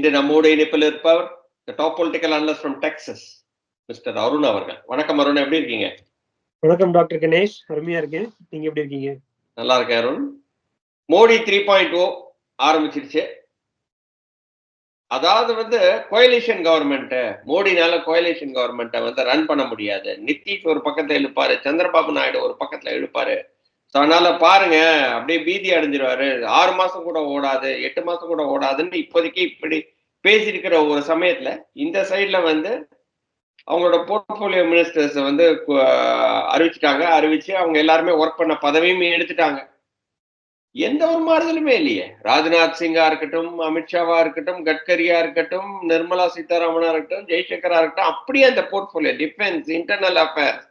இன்று நம்மோடு இணைப்பில் இருப்பவர் top political analyst from Texas mister Arun அவர்கள். வணக்கம் அருண் எப்படி இருக்கீங்க? வணக்கம் டாக்டர் கணேஷ். அருமையா இருக்கேன். நீங்க எப்படி இருக்கீங்க? நல்லா இருக்கேன் Arun. Modi three point O ஆரம்பிச்சிருச்சு. அதாவது வந்து கோயலிஷன் கவர்மெண்ட் மோடினால கோயலிஷன் கவர்மெண்ட்டை வந்து ரன் பண்ண முடியாது. நிதிஷ் ஒரு பக்கத்துல இழுப்பாரு சந்திரபாபு நாயுடு ஒரு பக்கத்துல இழுப்பாரு. ஸோ அதனால பாருங்க அப்படியே பீதி அடைஞ்சிருவாரு. ஆறு மாசம் கூட ஓடாது எட்டு மாசம் கூட ஓடாதுன்னு இப்போதைக்கு இப்படி பேசியிருக்கிற ஒரு சமயத்துல இந்த சைட்ல வந்து அவங்களோட போர்ட்போலியோ மினிஸ்டர்ஸ் வந்து அறிவிச்சிட்டாங்க. அறிவிச்சு அவங்க எல்லாருமே ஒர்க் பண்ண பதவியும் எடுத்துட்டாங்க. எந்த ஒரு மாறுதலுமே இல்லையே. ராஜ்நாத் சிங்கா இருக்கட்டும் அமித்ஷாவா இருக்கட்டும் கட்கரியா இருக்கட்டும் நிர்மலா சீதாராமனா இருக்கட்டும் ஜெய்சங்கரா இருக்கட்டும் அப்படியே அந்த portfolio defence internal affairs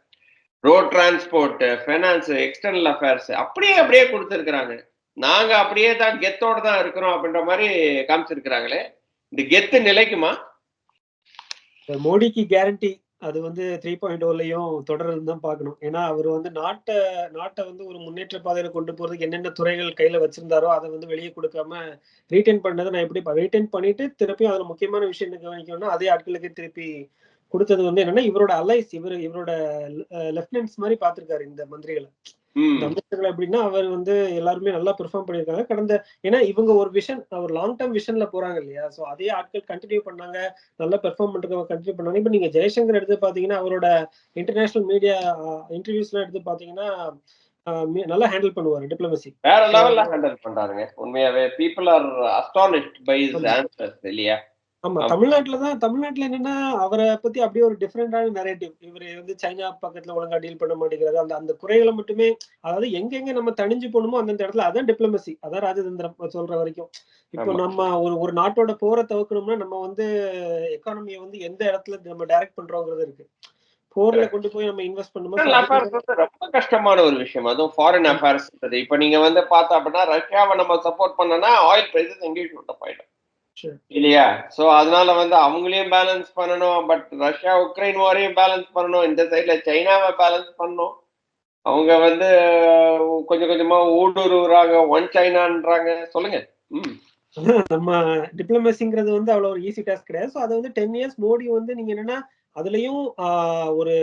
road transport finance external affairs அப்படியே அப்படியே கொடுத்துருக்குறாங்க. நாங்க அப்படியே தான் கெத்தோட தான் இருக்கிறோம் அப்படின்ற மாதிரி காமிச்சிருக்கிறாங்களே. இந்த கெத்து நிலைக்குமா? மோடிக்கு கேரண்டி அது வந்து த்ரீ பாயிண்ட் ஓலையும் தொடர்ந்து தான் பார்க்கணும். ஏன்னா அவர் வந்து நாட்டை நாட்டை வந்து ஒரு முன்னேற்ற பாதையில கொண்டு போறதுக்கு என்னென்ன துறைகள் கையில வச்சிருந்தாரோ அதை வந்து வெளியே கொடுக்காம ரீட்டைன் பண்ணதை நான் எப்படி ரீட்டைன் பண்ணிட்டு திருப்பி அதுல முக்கியமான விஷயம் என்ன கவனிக்கணும்னா அதே ஆட்களுக்கு திருப்பி கொடுத்தது வந்து என்னன்னா இவரோட அலைஸ் இவர் இவரோட லெப்டினன்ட்ஸ் மாதிரி பார்த்திருக்காரு இந்த மந்திரிகளை. அமைச்சர்கள் எப்படின்னா அவர் வந்து எல்லாருமே நல்லா பெர்ஃபார்ம் பண்ணியிருக்காங்க. கடந்த ஏன்னா இவங்க ஒரு விஷன் ஒரு லாங் டேர்ம் விஷன்ல போறாங்க இல்லையா? சோ அதே ஆட்கள் கண்டினியூ பண்ணாங்க. நல்லா பெர்ஃபார்ம் பண்றவங்க கண்டினியூ பண்ணாங்க. இப்ப நீங்க ஜெயசங்கர் எடுத்து பாத்தீங்கன்னா அவரோட இன்டர்நேஷனல் மீடியா இன்டர்வியூஸ் எல்லாம் எடுத்து பாத்தீங்கன்னா நல்லா ஹேண்டில் பண்ணுவாரு டிப்ளமசி வேற லெவல்ல ஹேண்டில் பண்றாருங்க. உண்மையாவே பீப்புள் ஆர் அஸ்டானிஷ்ட் பை ஆமா. ஆன்சர்ஸ் இல்லையா? ஆமா. தமிழ்நாட்டுல தான் தமிழ்நாட்டுல என்னன்னா அவரை பத்தி அப்படியே ஒரு டிஃப்ரெண்டான நரேட்டிவ் இவர் வந்து சைனா பக்கத்துல ஒழுங்கா டீல் பண்ண மாட்டேங்கிறாரு அந்த அந்த குறைகளை மட்டுமே அதாவது எங்கெங்க நம்ம தணிஞ்சு போகணுமோ அந்தந்த இடத்துல அதான் டிப்ளமசி அதான் ராஜதந்திரம் சொல்ற வரைக்கும். இப்போ. நம்ம ஒரு ஒரு நாட்டோட போரை தவிர்க்கணும்னா நம்ம வந்து எக்கானமியை வந்து எந்த இடத்துல நம்ம டைரக்ட் பண்றோங்கிறது இருக்கு. போர்ல கொண்டு போய் நம்ம இன்வெஸ்ட் பண்ணுமோ so இன்டர்னல் அதுக்கு அஃபேர்ஸ் வந்து ரொம்ப கஷ்டமான ஒரு விஷயம். அதுவும் ஃபாரின் அஃபேர்ஸ் இப்ப நீங்க வந்து பார்த்தா அப்படின்னா ரஷ்யாவை நம்ம சப்போர்ட் பண்ணனா ஆயில் பிரைசஸ் ஷூட் போயிடும். இல்லையா? சோ அதனால வந்து அவங்களையும் பேலன்ஸ் பண்ணணும். பட் ரஷ்யா உக்ரைன் வாரையும் பேலன்ஸ் பண்ணணும். இந்த சைடுல சைனாவை பேலன்ஸ் பண்ணணும். அவங்க வந்து கொஞ்சம் கொஞ்சமா ஊடுருவுறாங்க. ஒன் சைனான்றாங்க சொல்லுங்க. ம். நம்ம டிப்ளமசிங்கிறது வந்து அவ்வளவு ஒரு ஈஸி டாஸ்க் கிடையாது. ஸோ அதை வந்து டென் இயர்ஸ் மோடி வந்து நீங்க என்னன்னா அதுலயும் ஒரு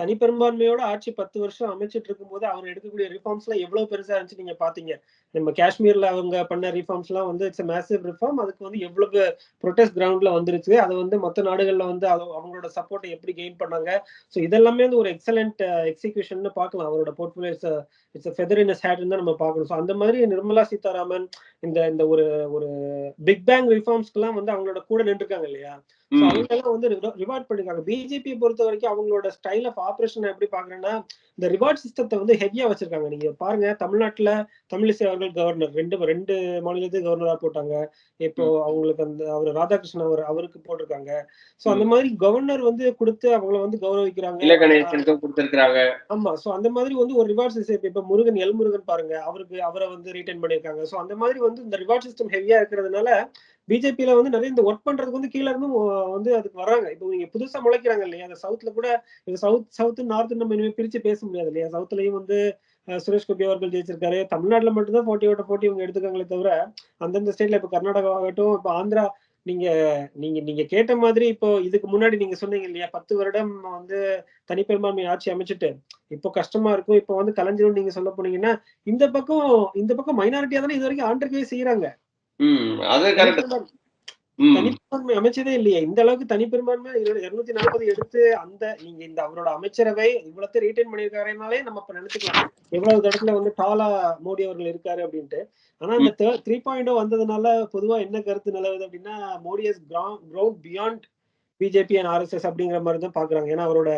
தனிப்பெரும்பான்மையோட ஆட்சி பத்து வருஷம் அமைச்சிட்டு இருக்கும்போது அவர் எடுக்கக்கூடிய ரிஃபார்ம்ஸ் எல்லாம் எவ்வளவு பெருசா இருந்துச்சு நீங்க பாத்தீங்க. நம்ம காஷ்மீர்ல அவங்க பண்ண ரிஃபார்ம்ஸ் எல்லாம் வந்து இட்ஸ் மேசிவ் ரிஃபார்ம் அதுக்கு வந்து எவ்வளவு ப்ரொட்டஸ்ட் கிரவுண்ட்ல வந்துருச்சு. அதை வந்து மற்ற நாடுகள்ல வந்து அது- அவங்களோட சப்போர்ட்டை எப்படி கெயின் பண்ணாங்க? ஸோ இதெல்லாமே வந்து ஒரு எக்ஸலண்ட் எக்ஸிகியூஷன் uh, பார்க்கலாம். அவரோட portfolio it's it's feather in hat தான் நம்ம பார்க்கணும். ஸோ அந்த மாதிரி நிர்மலா சீதாராமன் இந்த இந்த ஒரு ஒரு பிக் பேங் ரிஃபார்ம்ஸ்க்குலாம் வந்து அவங்களோட கூட நின்றுருக்காங்க இல்லையா? So ம். அவங்க எல்லாம் வந்து ரிவார்ட் பண்ணிருக்காங்க. பிஜேபியை பொறுத்த வரைக்கும் அவங்களோட ஸ்டைல் ஆஃப் ஆபரேஷன் எப்படி பாக்குறேன்னா இந்த ரிவார்ட் சிஸ்டத்தை வந்து ஹெவியா வச்சிருக்காங்க. நீங்க பாருங்க தமிழ்நாட்டுல தமிழிசை அவர்கள் கவர்னர் ரெண்டு ரெண்டு மாநிலத்துக்கு கவர்னரா போட்டாங்க. இப்போ அவங்களுக்கு அந்த அவர் ராதாகிருஷ்ணன் அவர் அவருக்கு போட்டிருக்காங்க. சோ அந்த மாதிரி கவர்னர் வந்து கொடுத்து அவங்கள வந்து கௌரவிக்கிறாங்க. ஆமா. சோ அந்த மாதிரி வந்து ஒரு ரிவார்ட் சிஸ்டம் இப்ப முருகன் எல் முருகன் பாருங்க அவருக்கு அவரை வந்து ரீட்டைன் பண்ணிருக்காங்க சோ அந்த மாதிரி வந்து இந்த ரிவார்ட் சிஸ்டம் ஹெவியா இருக்கிறதுனால பிஜேபியில வந்து நிறைய இந்த ஒர்க் பண்றதுக்கு வந்து கீழ இருந்தும் வந்து அதுக்கு வராங்க. இப்போ நீங்க புதுசா முளைக்கிறாங்க இல்லையா? அந்த சவுத்ல கூட சவுத் சவுத் நார்த் நம்ம இனிமே பிரிச்சு பேச முடியாது இல்லையா? சவுத்லயும் வந்து சுரேஷ் கோபி அவர்கள் ஜெயிச்சிருக்காரு. தமிழ்நாட்டில் மட்டும்தான் போட்டியோட போட்டி இவங்க எடுத்துக்காங்களே தவிர அந்தந்த ஸ்டேட்ல இப்போ கர்நாடகா ஆகட்டும் இப்போ ஆந்திரா நீங்க நீங்க நீங்க கேட்ட மாதிரி இப்போ இதுக்கு முன்னாடி நீங்க சொன்னீங்க இல்லையா? பத்து வருடம் வந்து தனிப்பெரும்பான்மை ஆட்சி அமைச்சிட்டு இப்போ கஷ்டமா இருக்கும். இப்போ வந்து கலைஞரும் நீங்க சொல்ல போனீங்கன்னா இந்த பக்கம் இந்த பக்கம் மைனாரிட்டியா தானே இது வரைக்கும் ஆண்டர்கே செய்யறாங்க அது கரெக்ட் ம். தனிப்பெரும்பான்மை அமைச்சதே இல்லையே. இந்த அளவுக்கு தனிப்பெரும்பான்மை இருநூத்தி நாற்பது எடுத்து அந்த நீங்க இந்த அவரோட அமைச்சரவை இவ்வளவு ரீட்டைன் பண்ணிருக்காருனாலே நம்ம இப்ப நினைச்சுக்கலாம். எவ்வளவு இடத்துல வந்து டாலா மோடி அவர்கள் இருக்காரு அப்படின்ட்டு. ஆனா இந்த த்ரீ பாயிண்ட் வந்ததுனால பொதுவா என்ன கருத்து நிலவுது அப்படின்னா Modi is ground beyond BJP and RSS அப்படிங்கிற மாதிரி தான் பாக்குறாங்க. ஏன்னா அவரோட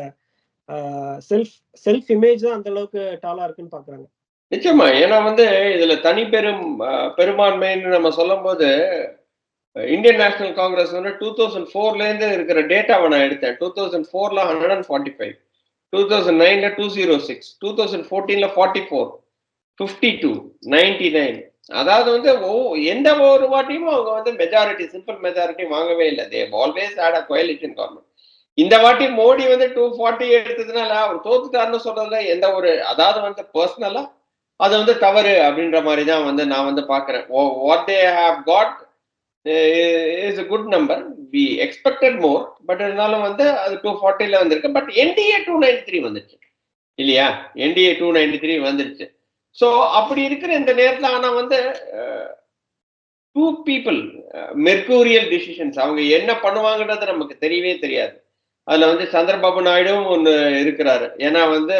செல்ஃப் செல்ஃப் இமேஜ் தான் அந்த அளவுக்கு டாலா இருக்குன்னு பாக்குறாங்க. நிச்சயமா. ஏன்னா வந்து இதுல தனி பெரும் பெரும்பான்மைன்னு நம்ம சொல்லும்போது இந்தியன் நேஷனல் காங்கிரஸ் வந்து டூ தௌசண்ட் ஃபோர்ல இருந்து இருக்கிற டேட்டாவை நான் எடுத்தேன். டூ தௌசண்ட் ஃபோர்ல hundred and forty five two thousand நைன்ல two zero six two thousand ஃபோர்டீன்ல forty four fifty two ninety nine அதாவது வந்து ஓ எந்த ஒரு வாட்டியும் அவங்க வந்து மெஜாரிட்டி சிம்பிள் மெஜாரிட்டி வாங்கவே இல்லை. They always had a coalition government இந்த வாட்டி மோடி வந்து டூ ஃபார்ட்டி எடுத்ததுனால அவர் தோத்துட்டாருன்னு சொல்றதுல எந்த ஒரு அதாவது வந்து பர்சனலா அது வந்து தவறு அப்படின்ற மாதிரி தான் வந்து நான் வந்து பார்க்குறேன். What they have got is a good number we expected more but இருந்தாலும் வந்து அது டூ ஃபார்ட்டியில் வந்திருக்கு. But NDA two ninety three வந்துருச்சு இல்லையா? என்டிஏ டூ நைன்டி த்ரீ வந்துருச்சு. ஸோ அப்படி இருக்கிற இந்த நேரத்தில் ஆனால் வந்து டூ பீப்புள் மெர்கூரியல் டிசிஷன்ஸ் அவங்க என்ன பண்ணுவாங்கன்றது நமக்கு தெரியவே தெரியாது. அதுல வந்து சந்திரபாபு நாயுடும் ஒன்று இருக்கிறாரு. ஏன்னா வந்து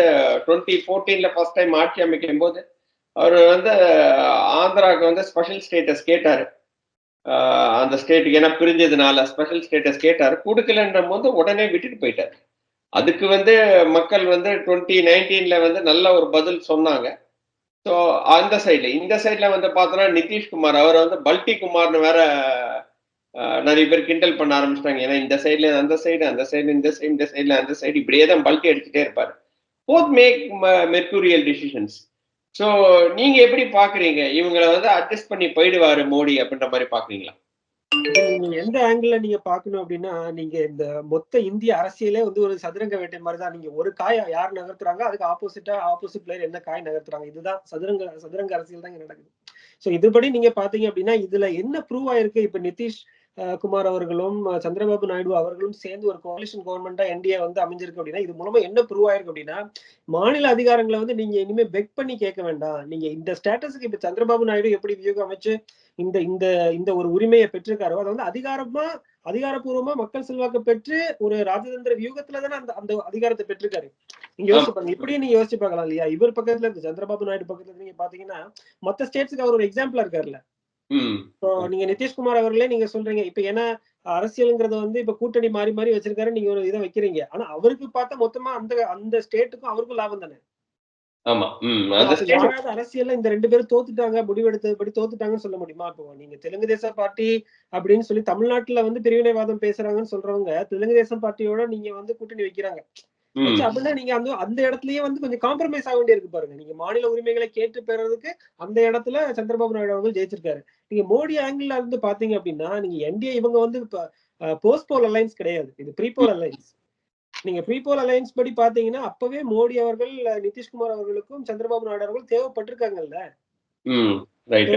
டுவெண்ட்டி ஃபோர்டீன்ல ஃபர்ஸ்ட் டைம் ஆட்சி அமைக்கும் போது அவர் வந்து ஆந்திராவுக்கு வந்து ஸ்பெஷல் ஸ்டேட்டஸ் கேட்டாரு. அந்த ஸ்டேட்டுக்கு ஏன்னா பிரிஞ்சதுனால ஸ்பெஷல் ஸ்டேட்டஸ் கேட்டார். கொடுக்கலன்ற போது உடனே விட்டுட்டு போயிட்டார். அதுக்கு வந்து மக்கள் வந்து டுவெண்ட்டி நைன்டீன்ல வந்து நல்ல ஒரு பதில் சொன்னாங்க. ஸோ அந்த சைடில் இந்த சைடில் வந்து பார்த்தோன்னா நிதிஷ்குமார் அவர் வந்து பல்டி குமார்னு வேற நிறைய பேர் கிண்டல் பண்ண ஆரம்பிச்சிட்டாங்க. ஏன்னா இந்த சைடுல அந்த சைடு அந்த சைடு இந்த சைடு இந்த சைடுல அந்த சைடு இப்படியே தான் பல்க் அடிச்சுட்டே இருப்பார். Both make mercurial decisions so நீங்க எப்படி பாக்குறீங்க? இவங்களை வந்து அட்ஜஸ்ட் பண்ணி போயிடுவாரு மோடி அப்படின்ற மாதிரி பாக்குறீங்களா? நீங்க எந்த ஆங்கிள் நீங்க பாக்கணும் அப்படின்னா நீங்க இந்த மொத்த இந்திய அரசியலே வந்து ஒரு சதுரங்க வேட்டை மாதிரி தான். நீங்க ஒரு காய் யார் நகர்த்துறாங்க அதுக்கு ஆப்போசிட்டா ஆப்போசிட் பிளேயர் என்ன காய் நகர்த்துறாங்க? இதுதான் சதுரங்க சதுரங்க அரசியல் தான் இங்க நடக்குது. சோ இதுபடி நீங்க பாத்தீங்க அப்படின்னா இதுல என்ன ப்ரூவ் ஆயிருக்கு? இப்ப நிதிஷ் குமார் அவர்களும் சந்திரபாபு நாயுடு அவர்களும் சேர்ந்து ஒரு கோலிஷன் கவர்மெண்டா என்டிஏ வந்து அமைஞ்சிருக்கு அப்படின்னா இது மூலமா என்ன ப்ரூவ் ஆயிருக்கு அப்படின்னா மாநில அதிகாரங்களை வந்து நீங்க இனிமே பெக் பண்ணி கேட்க வேண்டாம். நீங்க இந்த ஸ்டேட்டஸ்க்கு இப்ப சந்திரபாபு நாயுடு எப்படி வியூகம் அமைச்சு இந்த இந்த இந்த ஒரு உரிமையை பெற்றிருக்காரோ அதை வந்து அதிகாரமா அதிகாரப்பூர்வமா மக்கள் செல்வாக்கு பெற்று ஒரு ராஜதந்திர வியூகத்துல தானே அந்த அந்த அதிகாரத்தை பெற்றிருக்காரு. நீங்க யோசிச்சு பாருங்க இப்படியே நீங்க யோசிச்சு பார்க்கலாம் இல்லையா? இவர் பக்கத்துல இருந்து சந்திரபாபு நாயுடு பக்கத்துல நீங்க பாத்தீங்கன்னா மத்த ஸ்டேட்ஸ்க்கு அவர் ஒரு எக்ஸாம்பிளா இருக்காருல்ல. நீங்க நிதிஷ்குமார் அவர்களே நீங்க சொல்றீங்க. இப்ப ஏன்னா அரசியலுங்கிறது வந்து இப்ப கூட்டணி மாறி மாறி வச்சிருக்காரு நீங்க ஒரு இதை வைக்கிறீங்க. ஆனா அவருக்கு பார்த்தா மொத்தமா அந்த அந்த ஸ்டேட்டுக்கும் அவருக்கும் லாபம் தானே? அரசியல்ல இந்த ரெண்டு பேரும் தோத்துட்டாங்க முடிவெடுத்தபடி தோத்துட்டாங்கன்னு சொல்ல முடியுமா? இப்போ நீங்க தெலுங்கு தேச பார்ட்டி அப்படின்னு சொல்லி தமிழ்நாட்டுல வந்து பிரிவினைவாதம் பேசுறாங்கன்னு சொல்றவங்க தெலுங்கு தேசம் பார்ட்டியோட நீங்க வந்து கூட்டணி வைக்கிறாங்க. அப்படின்னா நீங்க அந்த அந்த இடத்துலயே வந்து கொஞ்சம் காம்ப்ரமைஸ் ஆக வேண்டியிருக்கு பாருங்க. நீங்க மாநில உரிமைகளை கேட்டு பெறறதுக்கு அந்த இடத்துல சந்திரபாபு நாயுடு அவர்கள் ஜெயிச்சிருக்காரு. நீங்க மோடி ஆங்கிள் இருந்து பாத்தீங்க அப்படின்னா நீங்க என்டிஏ இவங்க வந்து போஸ்ட் போல் அலைன்ஸ் கிடையாது. இது ப்ரீபோல் அலைன்ஸ் நீங்க ப்ரீபோல் அலைன்ஸ் படி பாத்தீங்கன்னா அப்பவே மோடி அவர்கள் நிதிஷ்குமார் அவர்களுக்கும் சந்திரபாபு நாயுடு அவர்கள் தேவைப்பட்டிருக்காங்கல்ல.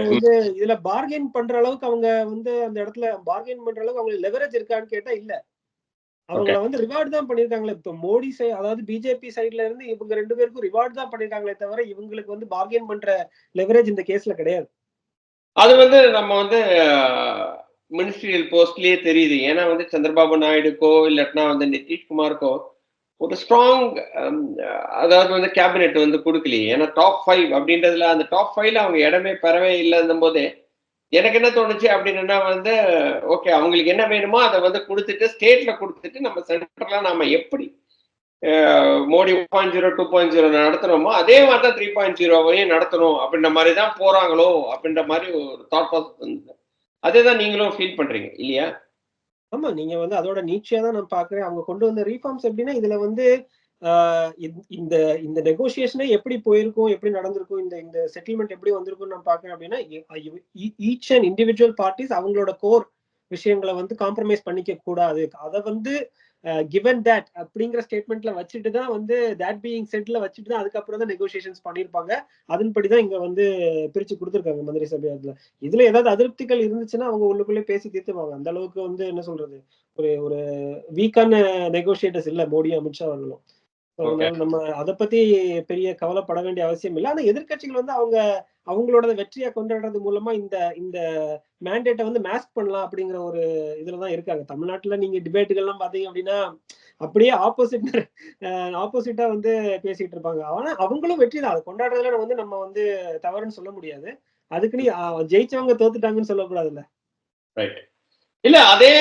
வந்து இதுல பார்கெயின் பண்ற அளவுக்கு அவங்க வந்து அந்த இடத்துல பார்கெயின் பண்ற அளவுக்கு அவங்களுக்கு லெவரேஜ் இருக்கான்னு கேட்டா இல்ல. அவங்கள வந்து ரிவார்ட் தான் பண்ணிருக்காங்களே. இப்ப மோடி சை அதாவது பிஜேபி சைடுல இருந்து இவங்க ரெண்டு பேருக்கும் ரிவார்ட் தான் பண்ணிருக்காங்களே தவிர இவங்களுக்கு வந்து பார்கெயின் பண்ற லெவரேஜ் இந்த கேஸ்ல கிடையாது. அது வந்து நம்ம வந்து மினிஸ்ட்ரியல் போஸ்ட்லயே தெரியுது. ஏன்னா வந்து சந்திரபாபு நாயுடுக்கோ இல்லாட்டினா வந்து நிதிஷ்குமாருக்கோ ஒரு ஸ்ட்ராங் அதாவது வந்து கேபினெட் வந்து கொடுக்கலையே. ஏன்னா டாப் ஃபைவ் அப்படின்றதுல அந்த டாப் ஃபைவ்ல அவங்க இடமே பெறவே இல்லைன்னும் போதே எனக்கு என்ன தோணுச்சு அப்படின்னா வந்து ஓகே அவங்களுக்கு என்ன வேணுமோ அதை வந்து கொடுத்துட்டு ஸ்டேட்ல கொடுத்துட்டு நம்ம சென்டர்ல நாம எப்படி அஹ், Modi point zero two point zero நடத்துறோமோ அதே மாதிரி தான் த்ரீ பாயிண்ட் ஜீரோவையும் நடத்தணும் அப்படின்ற மாதிரி தான் போறாங்களோ அப்படின்ற மாதிரி ஒரு தாட் ப்ராசஸ் இருந்தது அதே தான் நீங்களும் ஃபீல் பண்றீங்க இல்லையா? ஆமா நீங்க வந்து அதோட நீட்சியா தான் நான் பாக்குறேன். அவங்க கொண்டு வந்த ரீஃபார்ம்ஸ் எப்படின்னா இதுல வந்து இந்த- இந்த இந்த நெகோசியேஷனே எப்படி போயிருக்கும் எப்படி நடந்திருக்கும் இந்த இந்த செட்டில்மெண்ட் எப்படி வந்திருக்கும் நான் பாக்குறேன் அப்படின்னா ஈச் அண்ட் இண்டிவிஜுவல் பார்ட்டிஸ் அவங்களோட கோர் விஷயங்களை வந்து காம்ப்ரமைஸ் பண்ணிக்க கூடாது. அதை வந்து கிவன் தட் அப்படிங்கிற ஸ்டேட்மெண்ட்ல வச்சுட்டு தான் வந்து தட் பீயிங் செட்ல வச்சுட்டு தான் அதுக்கப்புறம் தான் நெகோசியேஷன்ஸ் பண்ணியிருப்பாங்க. அதன்படி தான் இங்க வந்து பிரிச்சு கொடுத்துருக்காங்க மந்திரி சபை அதுல. இதுல ஏதாவது அதிருப்திகள் இருந்துச்சுன்னா அவங்க உள்ளுக்குள்ளே பேசி தீர்த்துவாங்க அந்த அளவுக்கு வந்து என்ன சொல்றது? ஒரு ஒரு வீக்கான நெகோசியேட்டர்ஸ் இல்ல மோடி அமித்ஷா அவர்களும் அதனால நம்ம அதை பத்தி பெரிய கவலைப்பட வேண்டிய அவசியம் இல்லை. ஆனா எதிர்க்கட்சிகள் வந்து அவங்க அவங்களோட வெற்றியை கொண்டாடுறது மூலமா இந்த இந்த மேண்டேட்டை வந்து மேஸ்க் பண்ணலாம் அப்படிங்கிற ஒரு இதுலதான் இருக்காங்க. தமிழ்நாட்டுல நீங்க டிபேட்டுகள்லாம் பாத்தீங்க அப்படின்னா அப்படியே ஆப்போசிட் ஆப்போசிட்டா வந்து பேசிட்டு இருப்பாங்க. ஆனா அவங்களும் வெற்றி தான். அதை கொண்டாடுறதுல வந்து நம்ம வந்து தவறுன்னு சொல்ல முடியாது. அதுக்கு நீ ஆ, ஜெயிச்சவங்க தோத்துட்டாங்கன்னு சொல்லக்கூடாதுல்ல. ரைட் இல்ல அதே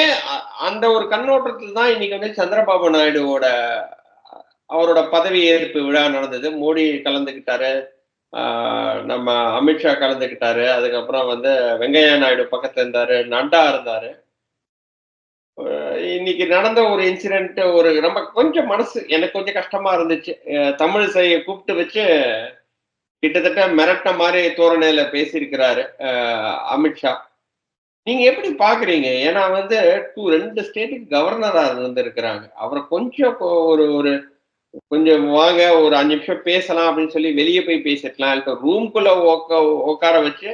அந்த ஒரு கண்ணோட்டத்தில் தான் இன்னைக்கு வந்து சந்திரபாபு நாயுடுவோட அவரோட பதவி ஏற்பு விழா நடந்தது. மோடி கலந்துக்கிட்டாரு. நம்ம அமித்ஷா கலந்துக்கிட்டாரு. அதுக்கப்புறம் வந்து வெங்கையா நாயுடு பக்கத்துல இருந்தாரு. நட்டா இருந்தாரு. இன்னைக்கு நடந்த ஒரு இன்சிடென்ட் ஒரு ரொம்ப கொஞ்சம் மனசு எனக்கு கொஞ்சம் கஷ்டமா இருந்துச்சு. தமிழ் சையை கூப்பிட்டு வச்சு கிட்டத்தட்ட மிரட்ட மாதிரி தோரணையில பேசியிருக்கிறாரு அமித்ஷா நீங்க எப்படி பாக்குறீங்க? ஏன்னா வந்து டூ ரெண்டு ஸ்டேட்டுக்கு கவர்னரா இருந்திருக்கிறாங்க. அவரை கொஞ்சம் ஒரு ஒரு கொஞ்சம் வாங்க ஒரு அஞ்சு நிமிஷம் பேசலாம் அப்படின்னு சொல்லி வெளியே போய் பேசிருக்கலாம். இல்லை ரூம்குள்ள உட்கார வச்சு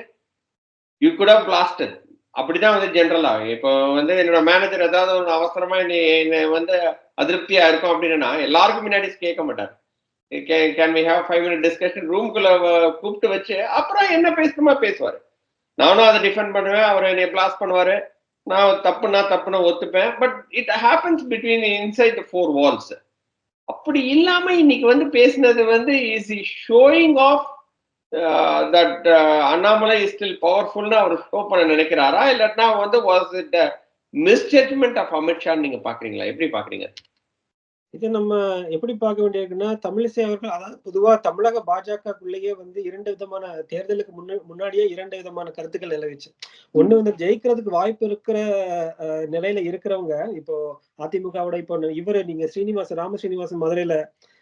யூ குட் ஹவ் பிளாஸ்டர் அப்படிதான் வந்து ஜென்ரலா இப்போ வந்து என்னோட மேனேஜர் ஏதாவது ஒரு அவசரமா என்னை என்னை வந்து அதிருப்தியா இருக்கும் அப்படின்னா எல்லாருக்கும் முன்னாடி கேட்க மாட்டார். Can we have five minute discussion ரூம்குள்ள கூப்பிட்டு வச்சு அப்புறம் என்ன பேசணுமா பேசுவார். நானும் அதை டிஃபெண்ட் பண்ணுவேன் அவர் என்னை பிளாஸ் பண்ணுவாரு. நான் தப்புனா தப்புனா ஒத்துப்பேன். But it happens between inside the four walls அப்படி இல்லாம இன்னைக்கு வந்து பேசினது வந்து is showing off that Annamalai is still பவர்ஃபுல்னு அவர் ஷோ பண்ண நினைக்கிறாரா? இல்லாட்டினா வந்து வாஸ் இட் மிஸ்ஜட்மெண்ட் ஆஃப் அமித்ஷான்னு நீங்க பாக்குறீங்களா? எப்படி பாக்குறீங்க? இதை நம்ம எப்படி பார்க்க வேண்டியிருக்குன்னா தமிழிசை அவர்கள் அதாவது பொதுவா தமிழக பாஜகக்குள்ளேயே வந்து இரண்டு விதமான தேர்தலுக்கு முன்ன முன்னாடியே இரண்டு விதமான கருத்துக்கள் நிலவிச்சு. ஒண்ணு வந்து ஜெயிக்கிறதுக்கு வாய்ப்பு இருக்கிற அஹ், நிலையில இருக்கிறவங்க இப்போ அதிமுகவோட இப்போ இவரு நீங்க ஸ்ரீனிவாசன் ராம ஸ்ரீனிவாசன் மதுரையில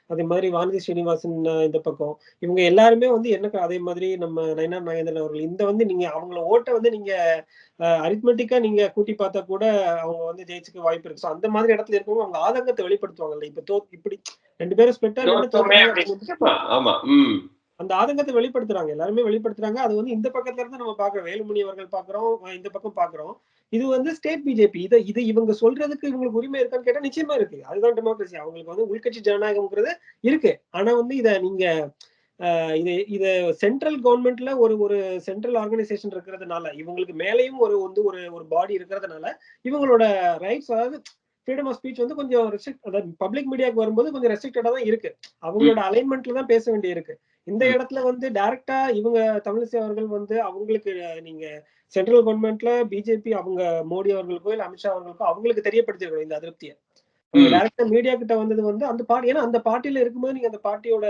அதே மாதிரி வானதி ஸ்ரீனிவாசன் இந்த பக்கம். இவங்க எல்லாருமே வந்து என்ன அதே மாதிரி நம்ம நயனா நாகேந்திரன் அவர்கள் இந்த வந்து நீங்க அவங்கள ஓட்டை வந்து நீங்க அரித்மெட்டிக்கா நீங்க கூட்டி பார்த்தா கூட அவங்க வந்து ஜெயிச்சுக்க வாய்ப்பு இருக்கு. So, அந்த மாதிரி இடத்துல இருக்கவங்க அவங்க ஆதங்கத்தை வெளிப்படுத்துவாங்கல்ல. இப்ப தோ இப்படி ரெண்டு பேரும் ஸ்பிளிட்டா ஆமா, அந்த ஆதங்கத்தை வெளிப்படுத்துறாங்க. எல்லாருமே வெளிப்படுத்துறாங்க. அது வந்து இந்த பக்கத்துல இருந்து நம்ம பாக்குறோம் வேலுமணி அவர்கள் பாக்குறோம் இந்த பக்கம் பாக்குறோம் இது வந்து ஸ்டேட் பிஜேபி இதை இது இவங்க சொல்றதுக்கு இவங்களுக்கு உரிமை இருக்கான்னு கேட்டா நிச்சயமா இருக்கு. அதுதான் டெமோக்ரஸி அவங்களுக்கு வந்து உள்கட்சி ஜனநாயகம்ங்கிறது இருக்கு. ஆனா வந்து இத நீங்க இது இது சென்ட்ரல் கவர்மெண்ட்ல ஒரு ஒரு சென்ட்ரல் ஆர்கனைசேஷன் இருக்கிறதுனால இவங்களுக்கு மேலேயும் ஒரு வந்து ஒரு ஒரு பாடி இருக்கிறதுனால இவங்களோட ரைட்ஸ் அதாவது ஃப்ரீடம் ஆஃப் ஸ்பீச் வந்து கொஞ்சம் ரெஸ்ட்ரிக்ட் அதாவது பப்ளிக் மீடியாவுக்கு வரும்போது கொஞ்சம் ரெஸ்ட்ரிக்டடா தான் இருக்கு. அவங்களோட அலைன்மெண்ட்ல தான் பேச வேண்டி இருக்கு இந்த. இடத்துல வந்து டைரக்டா இவங்க தமிழிசை அவர்கள் வந்து அவங்களுக்கு நீங்க சென்ட்ரல் கவர்மெண்ட்ல பிஜேபி அவங்க மோடி அவர்களுக்கோ இல்ல அமித்ஷா அவர்களுக்கோ அவங்களுக்கு தெரியப்படுத்திருக்கணும் இந்த அதிருப்தியை. டைரக்டா மீடியா கிட்ட வந்தது வந்து அந்த பார்ட்டி ஏன்னா அந்த பார்ட்டியில இருக்கும்போது நீங்க அந்த பார்ட்டியோட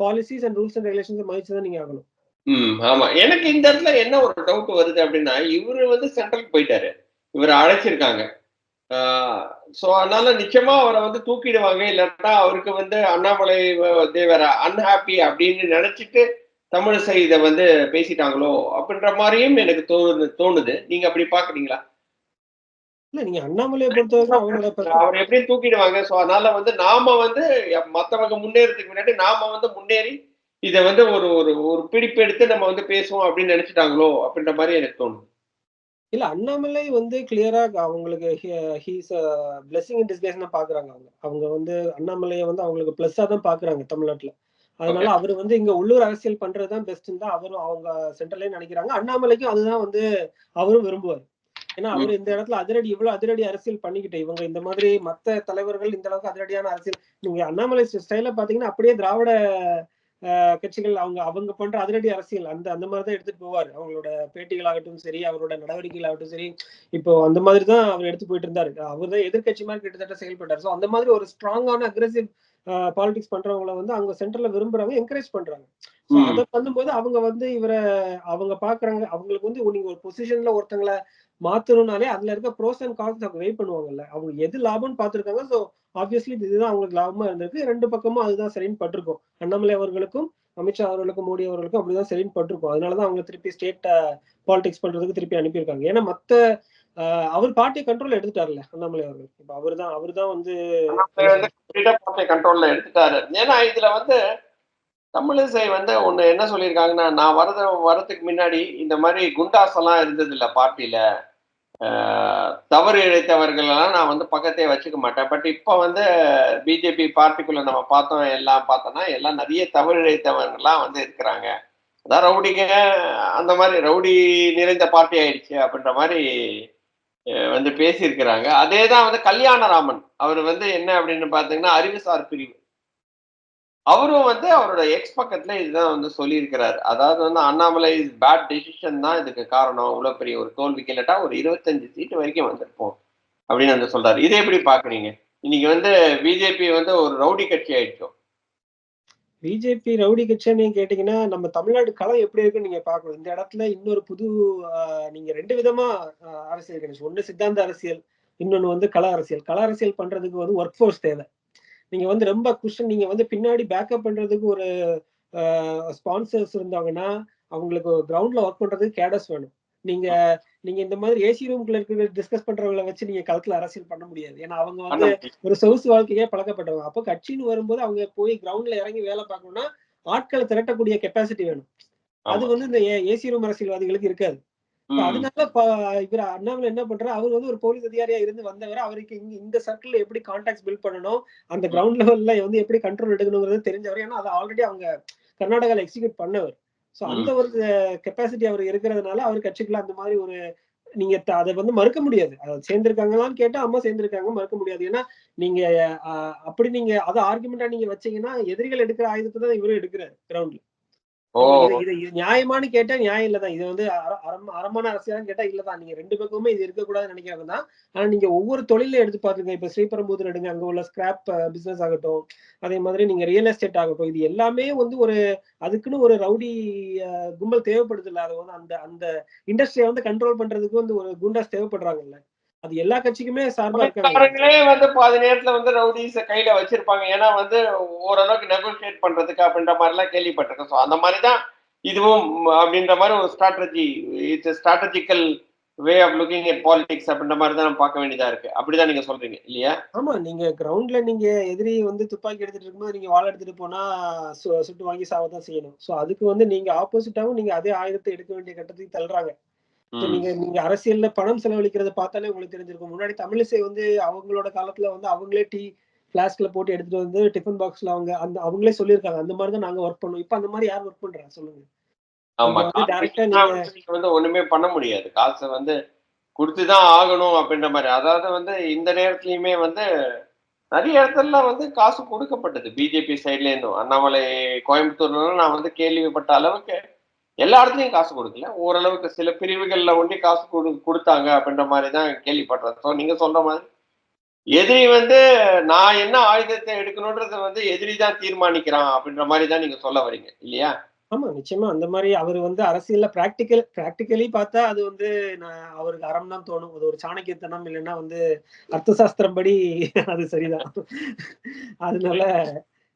policies and rules and regulations மதிச்சு தான் நீங்க ஆகணும். ம் ஆமா. எனக்கு இந்த இடத்துல என்ன ஒரு டவுட் வருது அப்படின்னா இவரு வந்து சென்ட்ரலுக்கு போயிட்டாரு. இவரை அழைச்சிருக்காங்க. ஸோ அதனால நிச்சயமா அவரை வந்து தூக்கிடுவாங்க. இல்லாட்டா அவருக்கு வந்து அண்ணாமலை தேவர அன்ஹாப்பி அப்படின்னு நினைச்சிட்டு தமிழிசை இதை வந்து பேசிட்டாங்களோ அப்படின்ற மாதிரியும் எனக்கு தோணு தோணுது. நீங்க அப்படி பாக்குறீங்களா? இல்ல நீங்க அண்ணாமலையை பொறுத்தவரைக்கும் அவர் எப்படியும் தூக்கிடுவாங்க. ஸோ அதனால வந்து நாம வந்து மத்தவங்க முன்னேறதுக்கு முன்னாடி நாம வந்து முன்னேறி இதை வந்து ஒரு ஒரு ஒரு பிடிப்பு எடுத்து நம்ம வந்து பேசுவோம் அப்படின்னு நினைச்சிட்டாங்களோ அப்படின்ற மாதிரி எனக்கு தோணுது. இல்ல அண்ணாமலை வந்து கிளியரா அவங்களுக்கு ஹீஸ் பிளெஸிங் இன் டிஸ்கேஸ் தான் பாக்குறாங்க அவங்க. அவங்க வந்து அண்ணாமலையை வந்து அவங்களுக்கு பிளஸ்ஸா தான் பாக்குறாங்க தமிழ்நாட்டுல. அதனால அவர் வந்து இங்க உள்ளூர் அரசியல் பண்றதுதான் பெஸ்ட்னு தான் அவரும் அவங்க சென்ட்ரலே நினைக்கிறாங்க. அண்ணாமலைக்கும் அதுதான் வந்து அவரும் விரும்புவார். ஏன்னா அவர் இந்த இடத்துல அதிரடி இவ்வளவு அதிரடி அரசியல் பண்ணிக்கிட்டு இவங்க இந்த மாதிரி மத்த தலைவர்கள் இந்த அளவுக்கு அதிரடியான அரசியல் நீங்க அண்ணாமலை ஸ்டைல பாத்தீங்கன்னா அப்படியே திராவிட கட்சிகள் அவங்க அவங்க பண்ற அதிரடி அரசியல் அந்த அந்த மாதிரி தான் எடுத்துட்டு போவார். அவங்களோட பேட்டிகளாகட்டும் சரி அவரோட நடவடிக்கைகளாகட்டும் சரி இப்போ அந்த மாதிரி தான் அவர் எடுத்து போயிட்டு இருந்தாரு. அவர் தான் எதிர்கட்சி மாதிரி கிட்டத்தட்ட செயல்பட்டார். ஸோ அந்த மாதிரி ஒரு ஸ்ட்ராங்கான அக்ரெசிவ் பாலிடிக்ஸ் பண்றவங்கள வந்து அவங்க சென்டர்ல விரும்புறாங்க என்கரேஜ் பண்றாங்க. அதை பண்ணும்போது அவங்க வந்து இவரை அவங்க பாக்குறாங்க அவங்களுக்கு வந்து நீங்க ஒரு பொசிஷன்ல ஒருத்தங்கள மாத்தணும்னாலே அதுல இருக்க ப்ரோஸ் அண்ட் கான்ஸ் அவங்க வெயிட் பண்ணுவாங்கல்ல. அவங்க எது லாபம்னு பாத்துருக்காங்க ஸோ ஆப்வியஸ்லி இதுதான் அவங்களுக்கு லாபமா இருந்திருக்கு. ரெண்டு பக்கமும் அதுதான் சரின்னு பட்டிருக்கும். அண்ணாமலை அவர்களுக்கும் அமித்ஷா அவர்களுக்கும் மோடி அவர்களுக்கும் அப்படிதான் சரின்னு பட்டிருக்கும். அதனாலதான் அவங்க திருப்பி ஸ்டேட் பாலிடிக்ஸ் பண்றதுக்கு திருப்பி அனுப்பியிருக்காங்க. ஏன்னா மத்த ஆஹ் அவர் பார்ட்டி கண்ட்ரோல் எடுத்துட்டார்ல அண்ணாமலை அவர்கள். இப்ப அவர் தான் அவர் தான் வந்து கண்ட்ரோல்ல எடுத்துட்டாரு. ஏன்னா இதுல வந்து தமிழிசை வந்து ஒண்ணு என்ன சொல்லியிருக்காங்கன்னா நான் வரது வரதுக்கு முன்னாடி இந்த மாதிரி குண்டாஸ் எல்லாம் இருந்தது இல்ல பார்ட்டியில தவறு இழைத்தவர்கள் எல்லாம் நான் வந்து பக்கத்தே வச்சுக்க மாட்டேன். பட் இப்போ வந்து பிஜேபி பார்ட்டிக்குள்ள நம்ம பார்த்தோம் எல்லாம் பார்த்தோம்னா எல்லாம் நிறைய தவறு இழைத்தவர்கள்லாம் வந்து இருக்கிறாங்க. அதான் ரவுடிங்க அந்த மாதிரி ரவுடி நிறைந்த பார்ட்டி ஆயிடுச்சு அப்படின்ற மாதிரி வந்து பேசியிருக்கிறாங்க. அதே தான் வந்து கல்யாணராமன். அவர் வந்து என்ன அப்படின்னு பார்த்தீங்கன்னா அறிவுசார் பிரிவு. அவரும் வந்து அவரோட எக்ஸ் பக்கத்துல இதுதான் வந்து சொல்லியிருக்கிறாரு. அதாவது வந்து அண்ணாமலை பேட் டெசிஷன் தான் இதுக்கு காரணம். இவ்வளவு பெரிய ஒரு தோல்விக்கு இல்லாட்டா ஒரு இருபத்தஞ்சு சீட்டு வரைக்கும் வந்திருப்போம் அப்படின்னு வந்து சொல்றாரு. இதை எப்படி பாக்குறீங்க இன்னைக்கு வந்து பிஜேபி வந்து ஒரு ரவுடி கட்சி ஆயிடுச்சோம் பிஜேபி ரவுடி கட்சின்னு கேட்டீங்கன்னா நம்ம தமிழ்நாடு களம் எப்படி இருக்குன்னு நீங்க பாக்கணும் இந்த இடத்துல இன்னொரு புது நீங்க ரெண்டு விதமா அரசியல் கிடைச்சு ஒண்ணு சித்தாந்த அரசியல் இன்னொன்னு வந்து கள அரசியல். கள அரசியல் பண்றதுக்கு வந்து ஒர்க் ஃபோர்ஸ் தேவை. நீங்க வந்து ரொம்ப குஷன் நீங்க வந்து பின்னாடி பேக்கப் பண்றதுக்கு ஒரு ஸ்பான்சர்ஸ் இருந்தாங்கன்னா அவங்களுக்கு கிரவுண்ட்ல ஒர்க் பண்றதுக்கு கேடஸ் வேணும். நீங்க நீங்க இந்த மாதிரி ஏசி ரூம்குள்ள இருக்கிற டிஸ்கஸ் பண்றவங்கள வச்சு நீங்க களத்துல அரசியல் பண்ண முடியாது. ஏன்னா அவங்க வந்து ஒரு சொகுசு வாழ்க்கையே பழக்கப்பட்டவங்க. அப்போ கட்சின்னு வரும்போது அவங்க போய் கிரவுண்ட்ல இறங்கி வேலை பார்க்கணும்னா ஆட்களை திரட்டக்கூடிய கெப்பாசிட்டி வேணும். அது. வந்து இந்த ஏசி ரூம் அரசியல்வாதிகளுக்கு இருக்காது. அதனால இவர் அண்ணாமலை என்ன பண்றாரு? அவர் வந்து ஒரு போலீஸ் அதிகாரியா இருந்து வந்தவர். அவருக்கு இங்க இந்த சர்க்கிள்ல எப்படி கான்டாக்ட் பில்ட் பண்ணணும்? அந்த கிரவுண்ட் லெவல்ல வந்து எப்படி கண்ட்ரோல் எடுக்கணுங்கிறது தெரிஞ்சவர். ஏன்னா அதை ஆல்ரெடி அவங்க கர்நாடகால எக்ஸிக்யூட் பண்ணவர். சோ அந்த ஒரு கெப்பாசிட்டி அவர் இருக்கிறதுனால அவர் கட்சிக்குள்ள அந்த மாதிரி ஒரு நீங்க அதை வந்து மறுக்க முடியாது. அதை சேர்ந்திருக்காங்களான்னு கேட்டா அம்மா சேர்ந்திருக்காங்க மறுக்க முடியாது. ஏன்னா நீங்க அப்படி நீங்க அதை ஆர்குமெண்டா நீங்க வச்சீங்கன்னா எதிரிகள் எடுக்கிற ஆயுதத்தை தான் இவரும் எடுக்கிறாரு கிரவுண்ட்ல நியாயமானு கேட்டா நியாயம் இல்லதான். இது வந்து அறமான அரசியலான்னு கேட்டா இல்லதான். நீங்க ரெண்டு பக்கமுமே இது இருக்கக்கூடாதுன்னு நினைக்கிறாங்க தான். ஆனா நீங்க ஒவ்வொரு தொழில எடுத்து பாத்துங்க இப்ப ஸ்ரீபெரும்புதூர் எடுங்க. அங்க உள்ள ஸ்கிராப் பிசினஸ் ஆகட்டும். அதே மாதிரி நீங்க ரியல் எஸ்டேட் ஆகட்டும். இது எல்லாமே வந்து ஒரு அதுக்குன்னு ஒரு ரவுடி கும்பல் தேவைப்படுது இல்ல அது வந்து அந்த அந்த இண்டஸ்ட்ரியை வந்து கண்ட்ரோல் பண்றதுக்கு வந்து ஒரு குண்டாஸ் தேவைப்படுறாங்கல்ல. அது எல்லா கட்சிக்குமே சார்பா இருக்காங்க காரங்களே வந்து பாதி நேரத்துல வந்து ரவுடிஸ கையில வச்சிருப்பாங்க. ஏன்னா வந்து ஓரளவுக்கு நெகோசியேட் பண்றதுக்கு அப்படின்ற மாதிரி எல்லாம் கேள்விப்பட்டிருக்கேன். ஸோ அந்த மாதிரி தான் இதுவும் அப்படின்ற மாதிரி ஒரு strategy it's strategical way of looking at politics அப்படின்ற மாதிரி தான் பார்க்க வேண்டியதா இருக்கு. அப்படிதான் நீங்க சொல்றீங்க இல்லையா? ஆமா நீங்க கிரவுண்ட்ல நீங்க எதிரி வந்து துப்பாக்கி எடுத்துட்டு இருக்கும்போது நீங்க வாள் எடுத்துட்டு போனா சுட்டு வாங்கி சாவதான் செய்யணும். சோ அதுக்கு வந்து நீங்க ஆப்போசிட்டாவும் நீங்க அதே ஆயுதத்தை எடுக்க வேண்டிய கட்டத்துக்கு தள்ளுறாங்க. நீங்க நீங்க அரசியல்ல பணம் செலவழிக்கிறத பார்த்தாலே உங்களுக்கு தெரிஞ்சிருக்கும். முன்னாடி தமிழிசை வந்து அவங்களோட காலத்துல வந்து அவங்களே டீ பிளாஸ்க்ல போட்டு எடுத்துட்டு வந்து டிஃபன் பாக்ஸ்ல அவங்க அந்த அவங்களே சொல்லியிருக்காங்க. அந்த மாதிரி தான் நாங்க ஒர்க் பண்ணுவோம் இப்ப அந்த மாதிரி யார் ஒர்க் பண்றா? சொல்லுங்க. வந்து ஒண்ணுமே பண்ண முடியாது. காசை வந்து கொடுத்துதான் ஆகணும் அப்படின்ற மாதிரி. அதாவது வந்து இந்த நேரத்துலயுமே வந்து நிறைய இடத்துல வந்து காசு கொடுக்கப்பட்டது. பிஜேபி சைட்ல இருந்தும் அண்ணாமலை கோயம்புத்தூர்ல நான் வந்து கேள்விப்பட்ட அளவுக்கு எல்லா இடத்துலயும் காசு கொடுக்கல. ஓரளவுக்கு சில பிரிவுகள்ல ஒண்டி காசு கொடு கொடுத்தாங்க அப்படின்ற மாதிரி தான் கேள்விப்படுறேன் ஸோ நீங்க சொல்ற மாதிரி எதிரி வந்து நான் என்ன ஆயுதத்தை எடுக்கணுன்றத வந்து எதிரி தான் தீர்மானிக்கிறான் அப்படின்ற மாதிரி தான் நீங்க சொல்ல வரீங்க இல்லையா? ஆமா நிச்சயமா. அந்த மாதிரி அவர் வந்து அரசியல்ல பிராக்டிக்கல் பிராக்டிக்கலி பார்த்தா அது வந்து நான் அவருக்கு அறம் தான் தோணும். அது ஒரு சாணக்கியத்தனம் இல்லைன்னா வந்து அர்த்த சாஸ்திரம் படி அது சரிதான். அதனால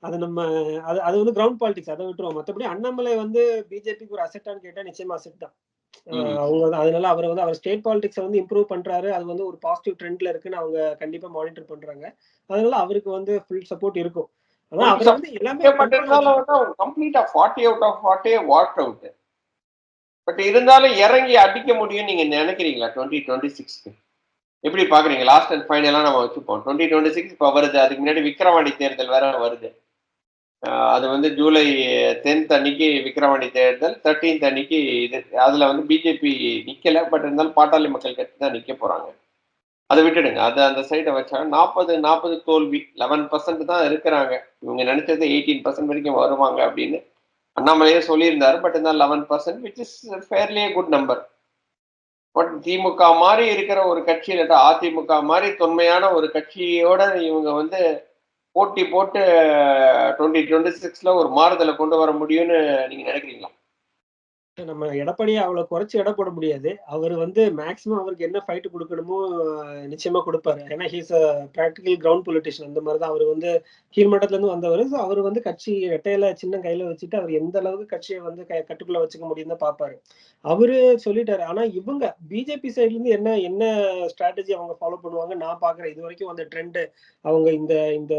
அது நம்ம அது அது வந்து கிரவுண்ட் பாலிடிக்ஸ் அதை விட்டுருவோம். மற்றபடி அண்ணாமலை வந்து பிஜேபிக்கு ஒரு அசெட்டான்னு கேட்டா நிச்சயமா அசெட் தான். அவங்க அதனால அவர் வந்து அவர் ஸ்டேட் பாலிடிக்ஸை வந்து இம்ப்ரூவ் பண்றாரு. அது வந்து ஒரு பாசிட்டிவ் ட்ரெண்ட்ல இருக்குன்னு அவங்க கண்டிப்பா மானிட்டர் பண்றாங்க. அதனால அவருக்கு வந்து ஃபுல் சப்போர்ட் இருக்கும். ஆனா அவர் வந்து எல்லாமே கம்ப்ளீட்டா forty out of forty what out but இருந்தாலும் இறங்கி அடிக்க முடியும் நீங்க நினைக்கிறீங்களா? டுவெண்ட்டி டுவெண்ட்டி சிக்ஸ்க்கு எப்படி பாக்குறீங்க? லாஸ்ட் அண்ட் ஃபைனலா நம்ம வச்சுப்போம். டுவெண்ட்டி டுவெண்ட்டி சிக்ஸ் இப்போ வருது. அதுக்கு முன்னாடி விக்ரவாண்டி தேர்தல் வேற வருது. அது வந்து ஜூலை டென்த் அன்னைக்கு விக்ரவாணி தேர்தல் தேர்ட்டீன்த் அன்னைக்கு இது அதில் வந்து பிஜேபி நிற்கலை பட் இருந்தாலும் பாட்டாளி மக்கள் கட்சி தான் நிற்க போறாங்க. அதை விட்டுடுங்க. அது அந்த சைடை வச்சாங்க நாற்பது நாற்பது தோல்வி லெவன் பர்சன்ட் தான் இருக்கிறாங்க. இவங்க நினைச்சது எயிட்டீன் பர்சன்ட் வரைக்கும் வருவாங்க அப்படின்னு அண்ணாமலையே சொல்லியிருந்தார். பட் இருந்தால் லெவன் பர்சன்ட் விச் இஸ் ஃபேர்லியே குட் நம்பர் பட் திமுக மாதிரி இருக்கிற ஒரு கட்சி இல்லாட்டா அதிமுக மாதிரி தொன்மையான ஒரு கட்சியோட இவங்க வந்து போட்டி போட்டு டுவெண்ட்டி டுவெண்ட்டி சிக்ஸ்ல ஒரு மாறுதலை கொண்டு வர முடியும்னு நீங்க நினைக்கிறீங்களா? நம்ம எடப்பாடியை அவ்வளவு குறைச்சு எடை போட முடியாது. அவர் வந்து மேக்சிமம் அவருக்கு என்ன ஃபைட் கொடுக்கணுமோ நிச்சயமா கொடுப்பாரு. ஏன்னா he's a practical ground politician அந்த மாதிரி தான் அவர் வந்து கீழ்மட்டத்துல இருந்து வந்தவர். ஸோ அவர் வந்து கட்சி ரெட்டையில சின்ன கையில வச்சுட்டு அவர் எந்த அளவுக்கு கட்சியை வந்து க- கட்டுக்குள்ள வச்சுக்க முடியும் தான் பார்ப்பாரு. அவரு சொல்லிட்டாரு. ஆனா இவங்க பிஜேபி சைட்ல இருந்து என்ன என்ன ஸ்ட்ராட்டஜி அவங்க ஃபாலோ பண்ணுவாங்க நான் பாக்குறேன். இது வரைக்கும் அந்த ட்ரெண்ட் அவங்க இந்த இந்த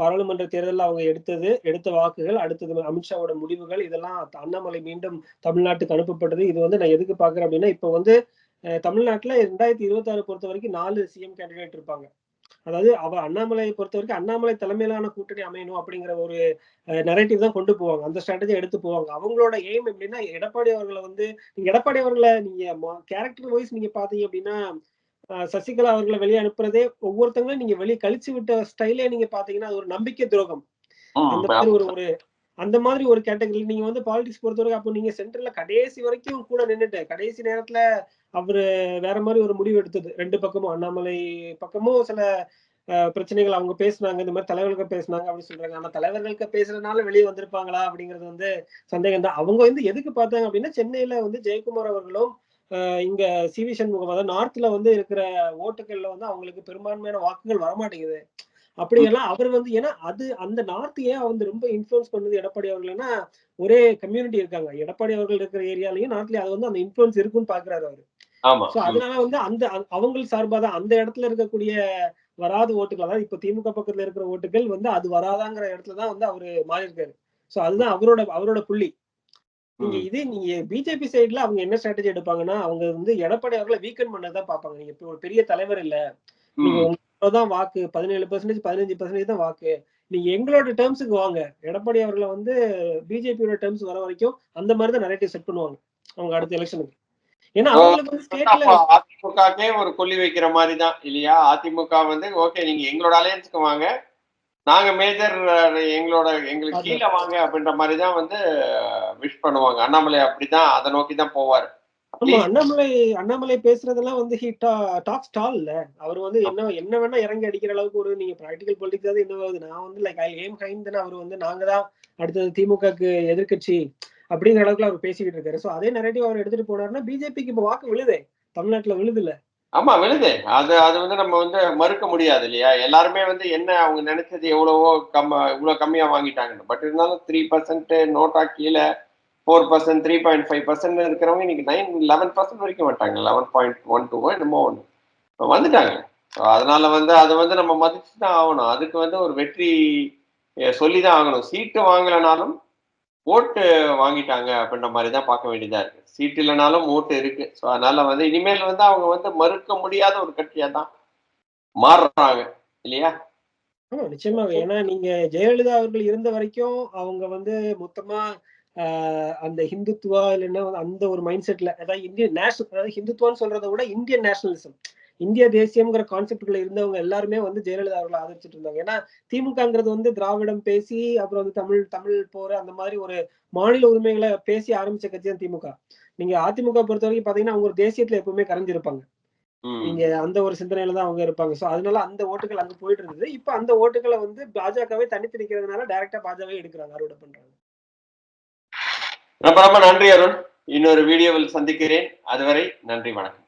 பாராளுமன்ற தேர்தலில் அவங்க எடுத்தது எடுத்த வாக்குகள் அடுத்தது அமித்ஷாவோட முடிவுகள் இதெல்லாம் அண்ணாமலை மீண்டும் தமிழ்நாட்டுக்கு அனுப்பப்பட்டது. இது வந்து நான் எதுக்கு பாக்குறேன் அப்படின்னா இப்போ வந்து தமிழ்நாட்டில் தமிழ்நாட்டுல ரெண்டாயிரத்தி இருபத்தி ஆறு பொறுத்த வரைக்கும் நாலு சிஎம் கேண்டிடேட் இருப்பாங்க. அதாவது அவ அண்ணாமலையை பொறுத்த வரைக்கும் அண்ணாமலை தலைமையிலான கூட்டணி அமையணும் அப்படிங்கிற ஒரு நெரேட்டிவ் தான் கொண்டு போவாங்க. அந்த ஸ்ட்ராட்டஜி எடுத்து போவாங்க. அவங்களோட எய்ம் எப்படின்னா எடப்பாடி அவர்களை வந்து நீங்க எடப்பாடி அவர்களை நீங்க கேரக்டர் வைஸ் நீங்க பாத்தீங்க அப்படின்னா சசிகலா அவர்களை வெளியே அனுப்புறதே ஒவ்வொருத்தங்களும் நீங்க வெளியே கழிச்சு விட்ட ஸ்டைலே நீங்க பாத்தீங்கன்னா அது ஒரு நம்பிக்கை துரோகம். அந்த மாதிரி ஒரு ஒரு அந்த மாதிரி ஒரு கேட்டகரி நீங்க வந்து பாலிடிக்ஸ் பொறுத்தவரைக்கும் அப்போ நீங்க சென்டர்ல கடைசி வரைக்கும் கூட நின்னுட்டு கடைசி நேரத்துல அவரு வேற மாதிரி ஒரு முடிவு எடுத்தது. ரெண்டு பக்கமும் அண்ணாமலை பக்கமும் சில பிரச்சனைகள் அவங்க பேசுனாங்க இந்த மாதிரி தலைவர்களுக்கு பேசுனாங்க அப்படின்னு சொல்றாங்க. ஆனா தலைவர்களுக்கு பேசுறதுனால வெளியே வந்திருப்பாங்களா அப்படிங்கிறது வந்து சந்தேகம் தான் அவங்க வந்து எதுக்கு பார்த்தாங்க அப்படின்னா சென்னையில வந்து ஜெயக்குமார் அவர்களும் இங்க சி வி சண்முகம் அதாவது நார்த்ல வந்து இருக்கிற ஓட்டுகள்ல வந்து அவங்களுக்கு பெரும்பான்மையான வாக்குகள் வரமாட்டேங்குது. அப்படியெல்லாம் அவர் வந்து ஏன்னா அது அந்த நார்த் ஏன் வந்து ரொம்ப இன்ஃபுளுன்ஸ் பண்ணுது எடப்பாடி அவர்கள்னா ஒரே கம்யூனிட்டி இருக்காங்க. எடப்பாடி அவர்கள் இருக்கிற ஏரியாலையும் நார்த்லயும் அது வந்து அந்த இன்ஃபுளுன்ஸ் இருக்குன்னு பாக்குறாரு அவரு. சோ அதனால வந்து அந்த அ- அவங்கள் சார்பா தான் அந்த இடத்துல இருக்கக்கூடிய வராத ஓட்டுகள் அதாவது இப்ப திமுக பக்கத்துல இருக்கிற ஓட்டுகள் வந்து அது வராதாங்கிற இடத்துல தான் வந்து அவரு மாறி இருக்காரு சோ அதுதான் அவரோட அவரோட புள்ளி. நீங்க. இதே நீங்க பிஜேபி சைடுல அவங்க என்ன ஸ்ட்ராட்டஜி எடுப்பாங்கன்னா அவங்க வந்து எடப்பாடி அவர்களை வீக்கெண்ட் பண்ணதான் பார்ப்பாங்க. நீங்க ஒரு பெரிய தலைவர் இல்ல. நீங்க தான் வாக்கு பதினேழு பர்சன்டேஜ் பதினஞ்சு பர்சன்டேஜ் தான் வாக்கு. நீங்க எங்களோட டேர்ம்ஸுக்கு வாங்க. எடப்பாடி அவர்களை வந்து பிஜேபியோட டேர்ம்ஸ் வர வரைக்கும் அந்த மாதிரி தான் நரேட்டிவ் செட் பண்ணுவாங்க. அவங்க அடுத்த எலெக்ஷனுக்கு ஏன்னா அவங்களுக்கு வந்து ஸ்டேட்ல ஒரு கொல்லி வைக்கிற மாதிரி தான் இல்லையா? அதிமுக வந்து ஓகே நீங்க எங்களோட அலையன்ஸ்க்கு வாங்க. நாங்க மேஜர் எங்களோட எங்களுக்கு. கீழே வாங்க அப்படின்ற மாதிரி தான் வந்து விஷ் பண்ணுவாங்க. அண்ணாமலை அப்படிதான் அதை நோக்கி தான் போவார். ஆமா அண்ணாமலை அண்ணாமலை பேசுறதெல்லாம் வந்து ஹி டாக் ஸ்டால் இல்ல. அவர் வந்து என்ன என்ன வேணா இறங்கி அடிக்கிற அளவுக்கு ஒரு நீங்க பிராக்டிகல் பொலிட்டிக்ஸ் அது என்ன ஆகுது? நான் வந்து லைக் ஐ ஏம் ஹைம் தானே அவர் வந்து நாங்க தான் அடுத்தது திமுகக்கு எதிர்க்கட்சி அப்படிங்கிற அளவுக்கு அவர் பேசிக்கிட்டு இருக்காரு. சோ அதே நரேட்டிவ் அவர் எடுத்துட்டு போனாருன்னா பிஜேபிக்கு இப்ப வாக்கு விழுதே. தமிழ்நாட்டுல விழுது இல்ல ஆமா விழுது. அது அது வந்து நம்ம வந்து மறுக்க முடியாது இல்லையா? எல்லாருமே வந்து என்ன அவங்க நினைச்சது எவ்வளவோ கம்ம இவ்வளவு கம்மியா வாங்கிட்டாங்க பட் இருந்தாலும் த்ரீ பர்சன்ட் நோட்டா கீழே four percent three point five percent இருக்கிறவங்க இன்னைக்கு நைன் லெவன் பர்சன்ட் வரைக்கும் வந்துட்டாங்க. லெவன் பாயிண்ட் ஒன் டூ என்னமோ ஒன்று இப்போ வந்துட்டாங்க. So அதனால வந்து அதை வந்து நம்ம மதிச்சு தான் ஆகணும். அதுக்கு வந்து ஒரு வெற்றி சொல்லி தான் ஆகணும். சீட்டு வாங்கலைனாலும் ஓட்டு வாங்கிட்டாங்க அப்படின்ற மாதிரி தான் பார்க்க வேண்டியதா இருக்கு. சீட்டு இல்லைனாலும் ஓட்டு இருக்கு. ஸோ அதனால வந்து இனிமேல் வந்து அவங்க வந்து மறுக்க முடியாத ஒரு கட்சியா தான் மாறுறாங்க. இல்லையா? ஆமா நிச்சயமாக ஏன்னா நீங்க ஜெயலலிதா அவர்கள் இருந்த வரைக்கும் அவங்க வந்து மொத்தமா ஆஹ் அந்த ஹிந்துத்துவா இல்லைன்னா வந்து அந்த ஒரு மைண்ட் செட்ல அதாவது இந்தியன் நேஷனல் அதாவது ஹிந்துத்துவான்னு சொல்றதை விட இந்தியன் நேஷனலிசம் இந்திய தேசியம்ங்கிற கான்செப்டுக்குள்ள இருந்தவங்க எல்லாருமே வந்து ஜெயலலிதா அவர்களை ஆதரிச்சிட்டு இருந்தாங்க. ஏன்னா திமுகங்கிறது வந்து திராவிடம் பேசி அப்புறம் வந்து தமிழ் தமிழ் போற அந்த மாதிரி ஒரு மாநில உரிமைகளை பேசி ஆரம்பிச்ச கட்சி தான் திமுக. நீங்க அதிமுக பொறுத்த வரைக்கும் பாத்தீங்கன்னா அவங்க தேசியத்துல எப்பவுமே கரைஞ்சிருப்பாங்க. நீங்க அந்த ஒரு சிந்தனையில தான் அவங்க இருப்பாங்க. சோ அதனால அந்த ஓட்டுகள் அங்க போயிட்டு இருந்தது. இப்ப அந்த ஓட்டுகளை வந்து பாஜகவே தனித்து நிக்கிறதுனால டைரக்டா பாஜகவே எடுக்கிறாங்க அறுவடை பண்றாங்க. ரொம்ப ரொம்ப நன்றி அருண். இன்னொரு வீடியோவில் சந்திக்கிறேன். அதுவரை நன்றி வணக்கம்.